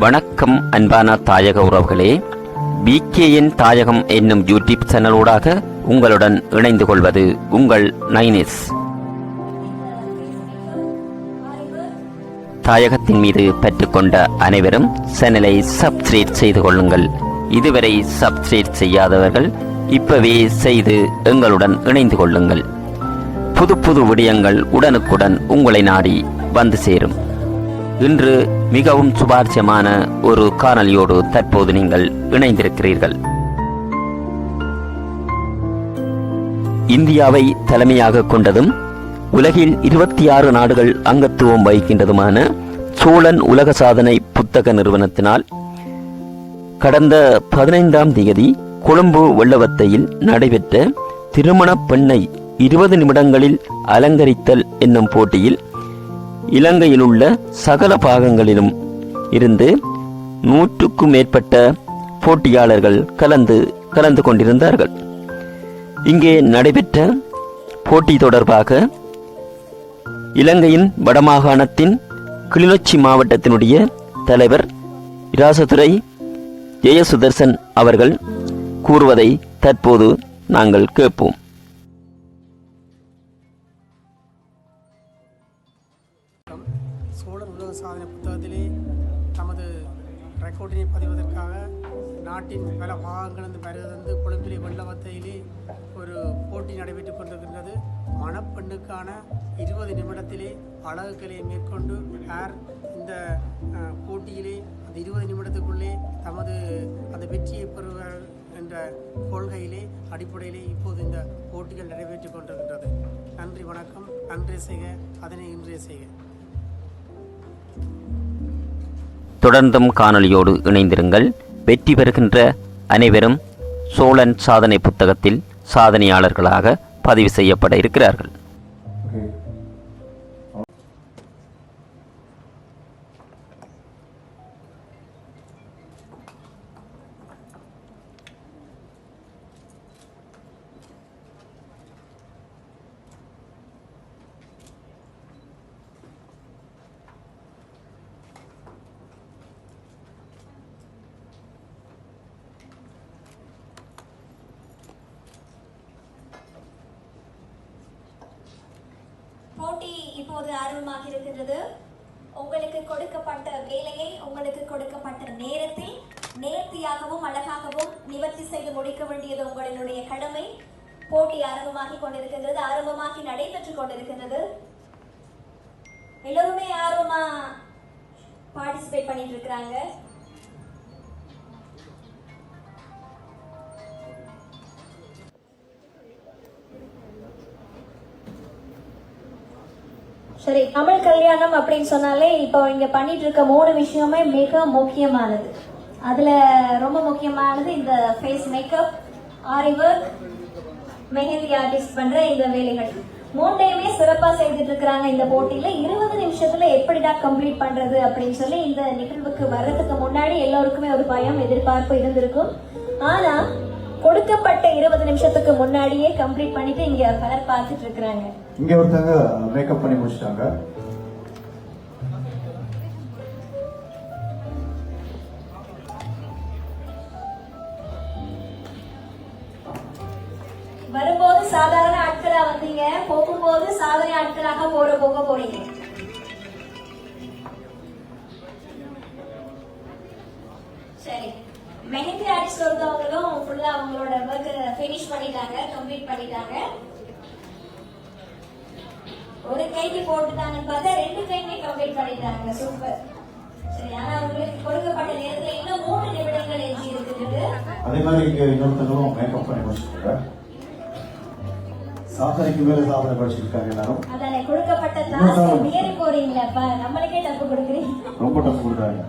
வணக்கம் அன்பான தாயக உறவுகளே. பிகேஎன் தாயகம் என்னும் யூடியூப் சேனலூடாக உங்களுடன் இணைந்து கொள்வது உங்கள் நைனிஸ். தாயகத்தின் மீது பெற்றுக்கொண்ட அனைவரும் சேனலை சப்ஸ்கிரைப் செய்து கொள்ளுங்கள். இதுவரை சப்ஸ்கிரைப் செய்யாதவர்கள் இப்பவே செய்து எங்களுடன் இணைந்து கொள்ளுங்கள். புது புது விடயங்கள் உடனுக்குடன் உங்களை நாடி வந்து சேரும். இன்று மிகவும் சுபார்சியமான ஒரு காணொலியோடு தற்போது நீங்கள் இணைந்திருக்கிறீர்கள். இந்தியாவை தலைமையாக கொண்டதும் உலகில் இருபத்தி ஆறு நாடுகள் அங்கத்துவம் வகிக்கின்றதுமான சோழன் உலக சாதனை புத்தக நிறுவனத்தினால் கடந்த பதினைந்தாம் தேதி கொழும்பு வெள்ளவத்தையில் நடைபெற்ற திருமண பெண்ணை இருபது நிமிடங்களில் அலங்கரித்தல் என்னும் போட்டியில் இலங்கையில் உள்ள சகல பாகங்களிலும் இருந்து நூற்றுக்கும் மேற்பட்ட போட்டியாளர்கள் கலந்து கலந்து கொண்டிருந்தார்கள். இங்கே நடைபெற்ற போட்டி தொடர்பாக இலங்கையின் வடமாகாணத்தின் கிளிநொச்சி மாவட்டத்தினுடைய தலைவர் இராசதுரை ஜெயசுதர்சன் அவர்கள் கூறுவதை தற்போது நாங்கள் கேட்போம். கூட்டணி பதிவதற்காக நாட்டின் பல பாகங்களிலிருந்து வருகிறது கொழும்பிலே வெள்ளவத்தையிலே ஒரு போட்டி நடைபெற்றுக் கொண்டிருக்கின்றது. மணப்பெண்ணுக்கான இருபது நிமிடத்திலே அழகு மேற்கொண்டு யார் இந்த போட்டியிலே அந்த இருபது நிமிடத்துக்குள்ளே தமது அந்த வெற்றியை பெறுவர் என்ற கொள்கையிலே அடிப்படையிலே இப்போது இந்த போட்டிகள் நடைபெற்றுக் கொண்டிருக்கின்றது. நன்றி வணக்கம். நன்றி செய்க. அதனை இன்றைய செய்க. தொடர்ந்தும் காணொளியோடு இணைந்திருங்கள். வெற்றி பெறுகின்ற அனைவரும் சோழன் சாதனை புத்தகத்தில் சாதனையாளர்களாக பதிவு செய்யப்பட இருக்கிறார்கள் போட்டி இப்போது ஆர்வமாக இருக்கின்றது உங்களுக்கு கொடுக்கப்பட்ட வேலையை உங்களுக்கு கொடுக்கப்பட்ட நேரத்தில் நேர்த்தியாகவும் அழகாகவும் நிவர்த்தி செய்து முடிக்க வேண்டியது உங்களினுடைய கடமை. போட்டி ஆரம்பமாகி கொண்டிருக்கின்றது. ஆரம்பமாகி நடைபெற்றுக் கொண்டிருக்கின்றது. எல்லோருமே ஆர்வமா பார்ட்டிசிபேட் பண்ணிட்டு இருக்கிறாங்க. சரி தமிழ் கல்யாணம் அப்படின்னு சொன்னாலே இப்போ இங்க பண்ணிட்டு இருக்க மூணு விஷயமே மிக முக்கியமானது. அதுல ரொம்ப முக்கியமானது இந்த face makeup aari work mehndi artist பண்ற இந்த வேலைகள். மூன்றையுமே சிறப்பா செய்துட்டு இருக்கிறாங்க இந்த போட்டியில. இருபது நிமிஷத்துல எப்படிடா கம்ப்ளீட் பண்றது அப்படின்னு சொல்லி இந்த நிகழ்வுக்கு வர்றதுக்கு முன்னாடி எல்லோருக்குமே ஒரு பயம் எதிர்பார்ப்பு இருந்திருக்கும். ஆனா கொடுக்கப்பட்ட இருபது நிமிஷத்துக்கு முன்னாடியே கம்ப்ளீட் பண்ணிட்டு இங்க பலர் பார்த்துட்டு இருக்கிறாங்க இங்க ஒருத்தங்க மேக்கப் பண்ணி முடிச்சிட்டாங்க. வரும்போது சாதாரண ஆட்களா வந்தீங்க. போகும்போது சாதனை ஆட்களாக போற போக போறீங்க. சரி. மெஹந்தி ஆர்டிஸ்ட் ஒருத்தவங்களும் ஃபுல்லா அவங்களோட ஒர்க் ஃபினிஷ் பண்ணிட்டாங்க கம்ப்ளீட் பண்ணிட்டாங்க. ஒரு கைக்கு போட்டுட்டாங்கன்னு பார்த்தா ரெண்டு கையுமே கம்ப்ளீட் பண்ணிட்டாங்க. சூப்பர் சரி ஆனா உங்களுக்கு கொடுக்கப்பட்ட நேரத்துல இன்னும் மூணு நிமிடங்கள் எஞ்சி இருக்குது அதே மாதிரி இங்க இன்னொருத்தங்களும் மேக்கப் பண்ணி முடிச்சிருக்காங்க. சாதனைக்கு மேல சாதனை படிச்சிருக்காங்க எல்லாரும். அதானே கொடுக்கப்பட்ட டாஸ்க் மீறி போறீங்களா அப்ப. நம்மளுக்கே தப்பு கொடுக்குறீங்க. ரொம்ப டஃப் கொடுக்குறாங்க.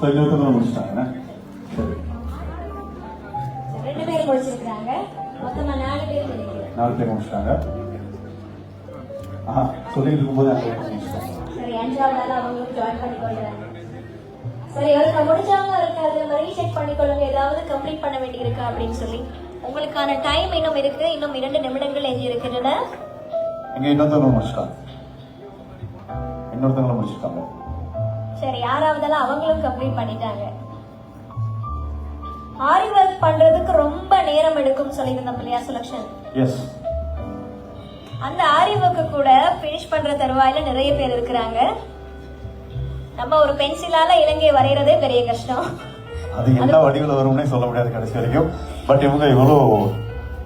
ஸோ இன்னொருத்தங்களும் முடிச்சிட்டாங்க. நாலு பேர் முடிச்சிட்டாங்க. ஆஹா சொல்லிட்டு இருக்கும்போது அங்கே ஒருத்தர் முடிச்சிட்டாங்க. சரி ஒருக்க முடிஞ்சவங்க இருக்காது ரீசெக் பண்ணிக்கொள்ளுங்க. ஏதாவது கம்ப்ளீட் பண்ண வேண்டியிருக்கு அப்படின்னு சொல்லி. உங்களுக்கான டைம் இன்னும் இருக்கு. இன்னும் இரண்டு நிமிடங்கள் எஞ்சி இருக்கின்றன. இங்க இன்னொருத்தவங்க முடிச்சிட்டாங்க. இன்னொருத்தங்களும் முடிச்சிட்டாங்க. சரி ஆறாவதெல்லாம் அவங்களும் கம்ப்ளீட் பண்ணிட்டாங்க. ஆரி ஒர்க் பண்றதுக்கு ரொம்ப நேரம் எடுக்கும் சொல்லியிருந்தோம் இல்லையா சுலக்ஷன் எஸ் அந்த ஆரி ஒர்க்கு கூட ஃபினிஷ் பண்ற தருவாயில நிறைய பேர் இருக்கிறாங்க. நம்ம ஒரு பென்சிலால இலங்கை வரைகிறதே பெரிய கஷ்டம். அது என்ன வடிவில் வரும்னே சொல்ல முடியாது கடைசி வரைக்கும். பட் இவங்க இவ்வளோ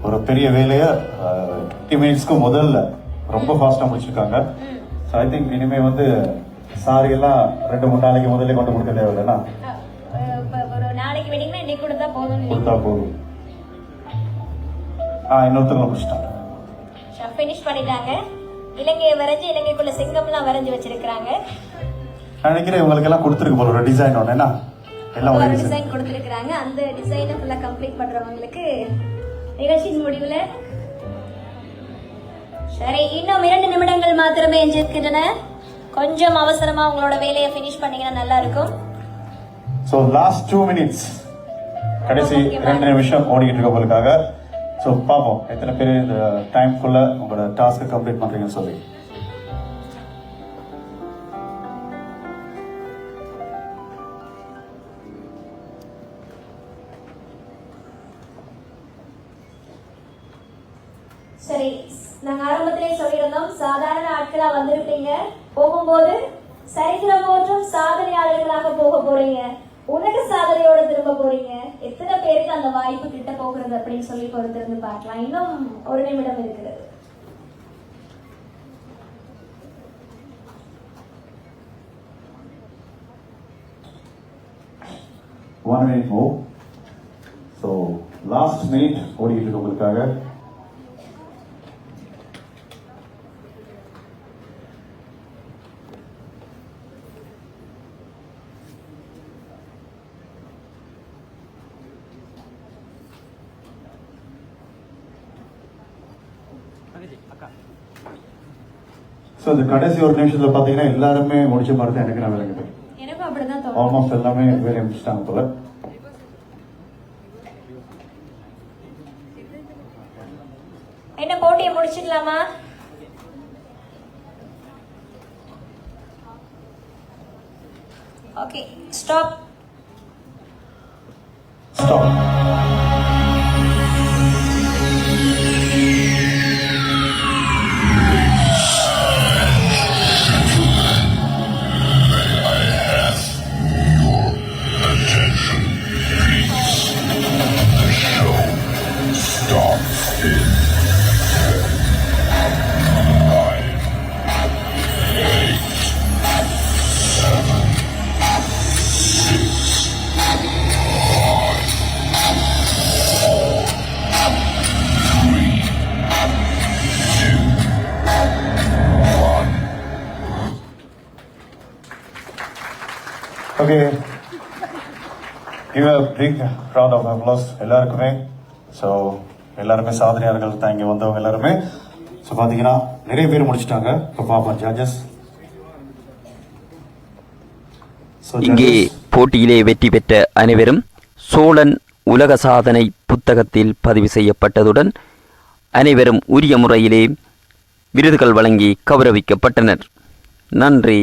ஒரு பெரிய வேலையை ஃபிஃப்டி மினிட்ஸ்க்கு முதல்ல ரொம்ப ஃபாஸ்ட்டாக முடிச்சிருக்காங்க. ஸோ ஐ திங்க் இனிமே வந்து சாரி எல்லாம் ரெண்டு மூணு நாளைக்கு முதல்ல கொண்டு கொடுக்க தேவையில்லைன்னா ஒரு நாளைக்கு வெடிங்கன்னா இன்னைக்கு கொடுத்தா போதும் கொடுத்தா போதும். ஆ இன்னொருத்தவங்க முடிச்சிட்டாங்க ஃபினிஷ் பண்ணிட்டாங்க. இலங்கையை வரைஞ்சு இலங்கைக்குள்ள சிங்கம்லாம் வரைஞ்சு வச்சிருக்காங்க நான் நினைக்கிறேன் இவங்களுக்கெல்லாம் கொடுத்துருக்கு போல ஒரு டிசைன் ஒன்று என்ன? எல்லாம் ஒரே டிசைன் டிசைன் கொடுத்திருக்காங்க அந்த டிசைனை ஃபுல்லா கம்ப்ளீட் பண்றவங்களுக்கு நிகழ்ச்சியின் முடிவுல சரி இன்னும் இரண்டு நிமிடங்கள் மாத்திரமே எஞ்சிருக்கின்றன. கொஞ்சம் அவசரமா உங்களோட வேலையை ஃபினிஷ் பண்ணீங்கன்னா நல்லா இருக்கும். ஸோ லாஸ்ட் டூ மினிட்ஸ் கடைசி ரெண்டு நிமிஷம் ஓடிக்கிட்டு இருக்கவங்களுக்காக ஸோ பார்ப்போம் எத்தனை பேர் இந்த டைம்குள்ள உங்களோட டாஸ்க்கை கம்ப்ளீட் பண்ணுறீங்கன்னு சொல்லி. சரி நாங்க ஆரம்பத்திலே சொல்லியிருந்தோம் சாதாரண ஆட்களா வந்திருப்பீங்க. போகும்போது சரித்திரம் போற்றும் சாதனையாளர்களாக போக போறீங்க. உலக சாதனையோட திரும்ப போறீங்க எத்தனை பேருக்கு அந்த வாய்ப்பு கிட்ட அப்படின்னு சொல்லி பொறுத்திருந்து பார்க்கலாம். இன்னும் ஒரு நிமிடம் இருக்கிறது. One minute move so last minute ஓடிக்கிட்டு இருக்கு உங்களுக்காக ஸோ இந்த கடைசி ஒரு நிமிஷத்துல பாத்தீங்கன்னா எல்லாருமே முடிச்ச மாதிரி தான் எனக்கு நான் தோணும் ஆல்மோஸ்ட் எல்லாமே வேலையை முடிச்சிட்டாங்க போல. என்ன போட்டியை முடிச்சிடலாமா? Okay stop stop okay give a big round of applause எல்லாருக்குமே. ஸோ எல்லாருமே சாதனையாளர்கள் தான் இங்கே வந்தவங்க எல்லாருமே. ஸோ பார்த்தீங்கன்னா நிறைய பேர் முடிச்சிட்டாங்க. இப்போ பார்ப்போம் ஜட்ஜஸ் இங்கே போட்டியிலே வெற்றி பெற்ற அனைவரும் சோழன் உலக சாதனை புத்தகத்தில் பதிவு செய்யப்பட்டதுடன் அனைவரும் உரிய முறையிலே விருதுகள் வழங்கி கௌரவிக்கப்பட்டனர். நன்றி.